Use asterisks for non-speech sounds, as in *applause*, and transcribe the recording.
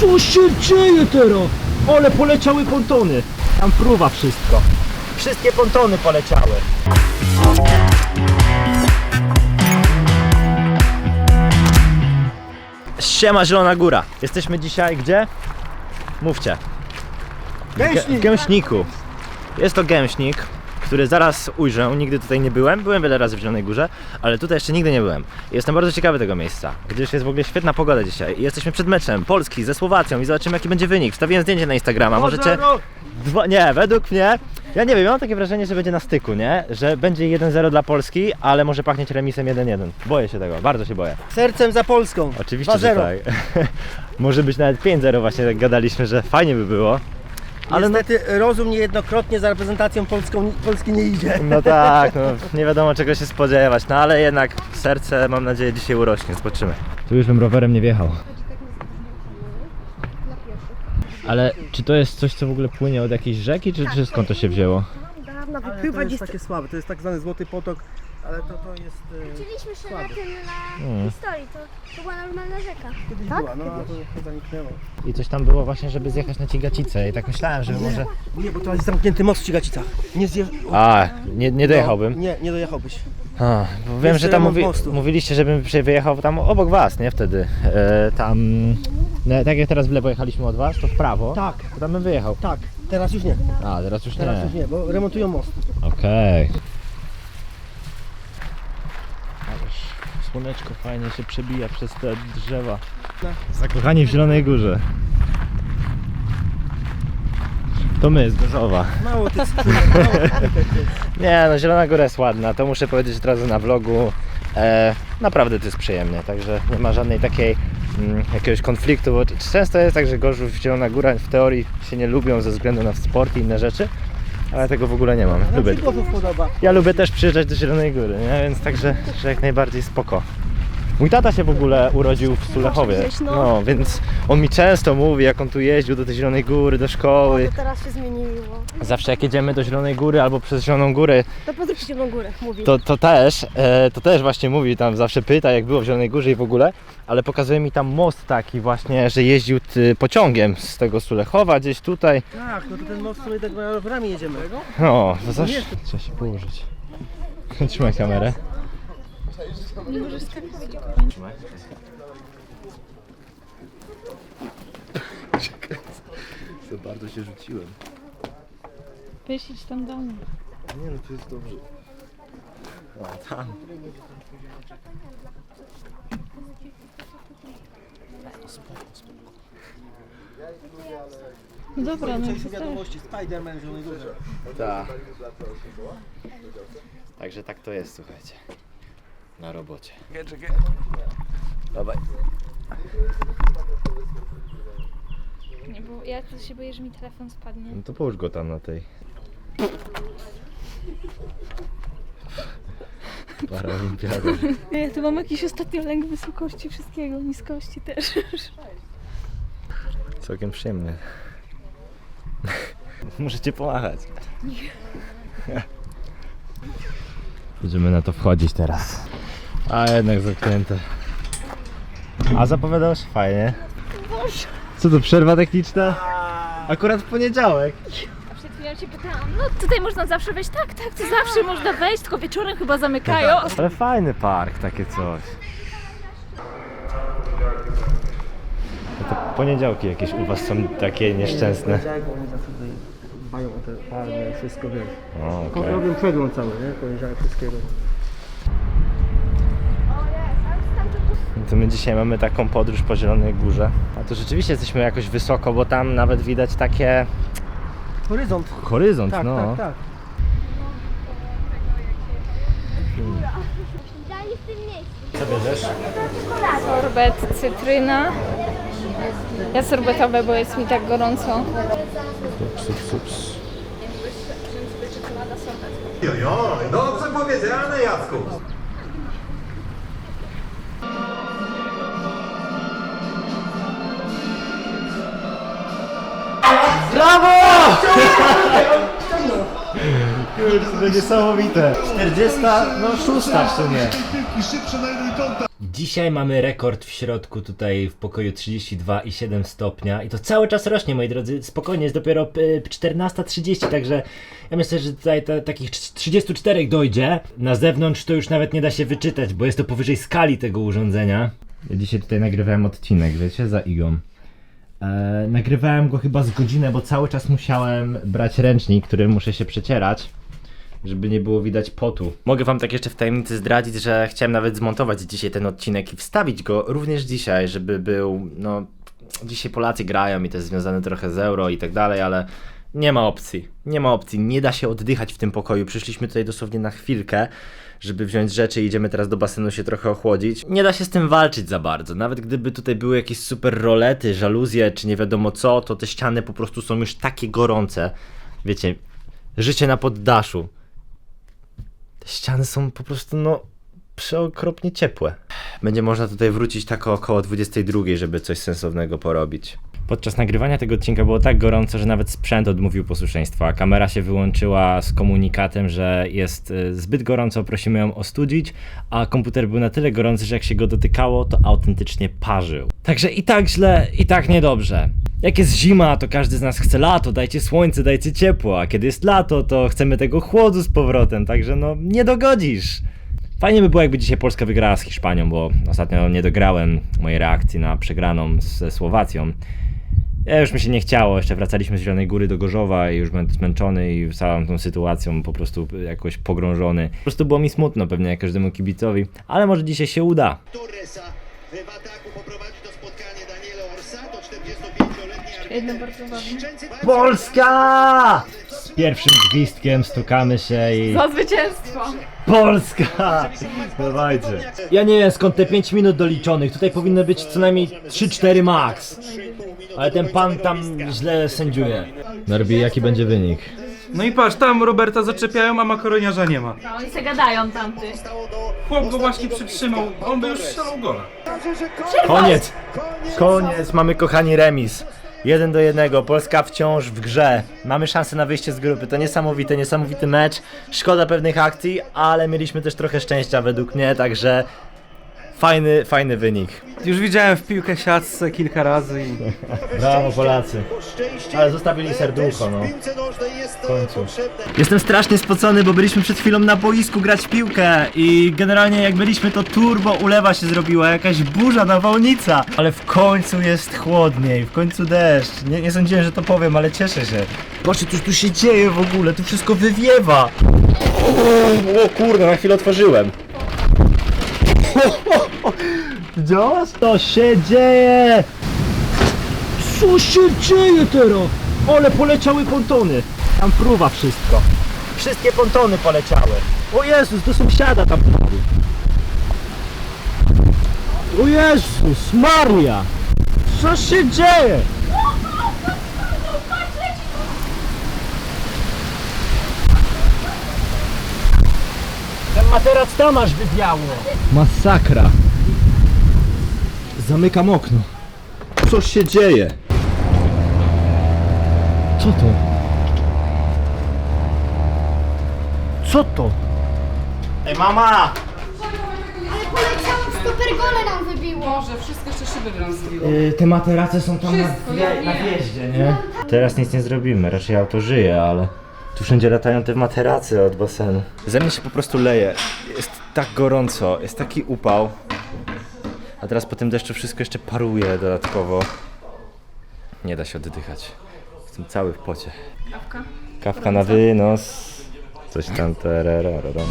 Co się dzieje teraz? Ole, poleciały pontony. Tam fruwa wszystko. Wszystkie pontony poleciały. Siema Zielona Góra. Jesteśmy dzisiaj gdzie? Mówcie. Gęśnik. W Gęśniku. Jest to gęśnik, który zaraz ujrzę. Nigdy tutaj nie byłem. Byłem wiele razy w Zielonej Górze, ale tutaj jeszcze nigdy nie byłem. Jestem bardzo ciekawy tego miejsca, gdyż jest w ogóle świetna pogoda dzisiaj. Jesteśmy przed meczem Polski ze Słowacją i zobaczymy jaki będzie wynik. Wstawiłem zdjęcie na Instagrama. Możecie... Dwa... Nie, według mnie... Ja nie wiem, ja mam takie wrażenie, że będzie na styku, nie? Że będzie 1-0 dla Polski, ale może pachnieć remisem 1-1. Boję się tego, bardzo się boję. Sercem za Polską. Oczywiście, że 2-0. tak. *laughs* może być nawet 5-0 właśnie, tak gadaliśmy, że fajnie by było. Ale no, Niestety rozum niejednokrotnie za reprezentacją polską, Polski nie idzie. no *laughs* tak, no, nie wiadomo czego się spodziewać, no ale jednak serce mam nadzieję dzisiaj urośnie, zobaczymy. Tu już bym rowerem nie wjechał. Ale czy to jest coś, co w ogóle płynie od jakiejś rzeki, czy, czy skąd to się wzięło? Dawno Ale to wypływać jest jest... takie słabe, to jest tak zwany złoty potok, ale to, to jest... e, Uczyliśmy się na Słabe. tym na Mm. historii, to, to była normalna rzeka. Kiedyś Tak? była, no a to zaniknęło. I coś tam było właśnie, żeby zjechać na Cigacicę i tak myślałem, żeby może... Nie, bo to jest zamknięty most w Cigacicach. Nie zjeżdż... A, nie, nie dojechałbym. No, nie, nie dojechałbyś. A, bo wiem, że tam remont mówi, mostu. mówiliście, żebym przy- wyjechał tam obok was, nie wtedy. E, tam, no, tak jak teraz w lewo jechaliśmy od was, to w prawo. Tak. To tam bym wyjechał. Tak, teraz już nie. A, teraz już Teraz nie. już nie, bo remontują most. Okej. Słoneczko fajnie się przebija przez te drzewa. Zakochani w Zielonej Górze. To my z Gorzowa. Mało tych *laughs* Nie no, Zielona Góra jest ładna, to muszę powiedzieć od razu na vlogu. E, naprawdę to jest przyjemnie, także nie ma żadnej takiej mm, jakiegoś konfliktu, bo często jest tak, że Gorzów i Zielona Góra w teorii się nie lubią ze względu na sport i inne rzeczy, ale tego w ogóle nie mam. Lubię. podoba. Ja lubię też przyjeżdżać do Zielonej Góry, nie? więc także że jak najbardziej spoko. Mój tata się w ogóle urodził w Sulechowie, gdzieś, no. no, więc on mi często mówi, jak on tu jeździł do tej Zielonej Góry, do szkoły. To teraz się zmieniło. Zawsze jak jedziemy do Zielonej Góry albo przez Zieloną Górę, To pozdrów się w górę, mówi. to, to też, e, to też właśnie mówi, tam zawsze pyta jak było w Zielonej Górze i w ogóle, ale pokazuje mi tam most taki właśnie, że jeździł ty, pociągiem z tego Sulechowa gdzieś tutaj. Tak, no to ten most sobie tak rowerami jedziemy. No, to zawsze trzeba się położyć. *laughs* Trzymaj kamerę. Za bardzo się rzuciłem. Wysiedź tam do mnie. Nie no, to jest dobrze. O, tam. No dobra, no to też. wiadomości, Spider-Man w Zielonej Górze. Tak. Także tak to jest, słuchajcie. Na robocie. Dawaj. Nie, bo ja to się boję, że mi telefon spadnie. No to połóż go tam na tej. Paraolimpiada. Ja *laughs* tu mam jakiś ostatnio lęk wysokości wszystkiego, niskości też. Całkiem przyjemny. Możecie pomachać. Będziemy na to wchodzić teraz. A jednak zamknięte. A zapowiadało się fajnie. Co to, przerwa techniczna? Akurat w poniedziałek. Przed chwilą się pytałam, no tutaj można zawsze wejść. Tak, tak, to zawsze można wejść, tylko wieczorem chyba zamykają. Ale fajny park, takie coś. No to poniedziałki jakieś u was są takie nieszczęsne. Poniedziałek, bo oni zawsze tutaj dbają o te wszystko wiesz. O, okej. Robią przegląd cały, nie? Poniedziałek wszystkiego. No To my dzisiaj mamy taką podróż po Zielonej Górze. A tu rzeczywiście jesteśmy jakoś wysoko, bo tam nawet widać takie Horyzont. horyzont, Tak, no. tak, tak. Dali w tym miejscu. Co bierzesz? Sorbet, cytryna. Ja sorbetowe, bo jest mi tak gorąco. Sups, sups. Ojoj, dobrze powiedziane Jacku. Kurde, niesamowite. 40, no szósta w sumie. Dzisiaj mamy rekord w środku tutaj w pokoju 32,7 stopnia i to cały czas rośnie moi drodzy, spokojnie jest dopiero y, 14.30, także ja myślę, że tutaj takich 34 dojdzie. Na zewnątrz to już nawet nie da się wyczytać, bo jest to powyżej skali tego urządzenia. Ja dzisiaj tutaj nagrywałem odcinek, wiecie, za Igą. E, nagrywałem go chyba z godzinę, bo cały czas musiałem brać ręcznik, którym muszę się przecierać żeby nie było widać potu. Mogę wam tak jeszcze w tajemnicy zdradzić, że chciałem nawet zmontować dzisiaj ten odcinek i wstawić go również dzisiaj, żeby był, no, dzisiaj Polacy grają i to jest związane trochę z euro i tak dalej, ale nie ma opcji, nie ma opcji, nie da się oddychać w tym pokoju. Przyszliśmy tutaj dosłownie na chwilkę, żeby wziąć rzeczy idziemy teraz do basenu się trochę ochłodzić. Nie da się z tym walczyć za bardzo. Nawet gdyby tutaj były jakieś super rolety, żaluzje, czy nie wiadomo co, to te ściany po prostu są już takie gorące. Wiecie, życie na poddaszu. Te ściany są po prostu, no, przeokropnie ciepłe. Będzie można tutaj wrócić tak około 22, żeby coś sensownego porobić. Podczas nagrywania tego odcinka było tak gorąco, że nawet sprzęt odmówił posłuszeństwa. Kamera się wyłączyła z komunikatem, że jest y, zbyt gorąco, prosimy ją ostudzić, a komputer był na tyle gorący, że jak się go dotykało, to autentycznie parzył. Także i tak źle, i tak niedobrze. Jak jest zima, to każdy z nas chce lato, dajcie słońce, dajcie ciepło, a kiedy jest lato, to chcemy tego chłodu z powrotem, także no nie dogodzisz. Fajnie by było, jakby dzisiaj Polska wygrała z Hiszpanią, bo ostatnio nie dograłem mojej reakcji na przegraną ze Słowacją. Ja już mi się nie chciało, jeszcze wracaliśmy z Zielonej Góry do Gorzowa i już byłem zmęczony i całą tą sytuacją po prostu jakoś pogrążony. Po prostu było mi smutno pewnie jak każdemu kibicowi, ale może dzisiaj się uda. W ataku Jedno bardzo ważne. Polska! Z pierwszym gwizdkiem stukamy się i... Za zwycięstwo! Polska! Dawajcie. Ja nie wiem skąd te 5 minut doliczonych. Tutaj powinno być co najmniej 3-4 max. Ale ten pan tam źle sędziuje. Norbi, jaki będzie wynik? No i patrz, tam Roberta zaczepiają, a makaroniarza nie ma. No oni se gadają tamty. Chłop go właśnie przytrzymał, on by już strzelał gola. Koniec! Koniec, mamy kochani remis. Jeden do jednego, Polska wciąż w grze. Mamy szansę na wyjście z grupy. To niesamowite, niesamowity mecz. Szkoda pewnych akcji, ale mieliśmy też trochę szczęścia według mnie, także fajny, fajny wynik. Już widziałem w piłkę siatce kilka razy i... Brawo Polacy. Ale zostawili serducho, no. w końcu. Jestem strasznie spocony, bo byliśmy przed chwilą na boisku grać w piłkę i generalnie jak byliśmy to turbo ulewa się zrobiła, jakaś burza, nawałnica. Ale w końcu jest chłodniej, w końcu deszcz. Nie, nie sądziłem, że to powiem, ale cieszę się. Patrzcie, coś tu się dzieje w ogóle, tu wszystko wywiewa. O, o kurde, na chwilę otworzyłem. Widziałaś? Co się dzieje? Co się dzieje teraz? Ole, poleciały pontony. Tam fruwa wszystko. Wszystkie pontony poleciały. O Jezus, do sąsiada tam padł. O Jezus, Maria! Co się dzieje? Ten materac tam aż wywiało. Masakra. Zamykam okno. Co się dzieje? Co to? Co to? Ej, mama! Ale poleciało, stoper gole nam wybiło. Może wszystko jeszcze szyby wrąsliło. Yy, te materace są tam Wszystko, na, ja na wiem. wjeździe, nie? Teraz nic nie zrobimy, raczej auto żyje, ale tu wszędzie latają te materace od basenu. Ze mnie się po prostu leje. Jest tak gorąco, jest taki upał. A teraz po tym deszczu wszystko jeszcze paruje dodatkowo. Nie da się oddychać. Jestem cały w pocie. Kawka. Kawka na wynos. Coś tam tererararam.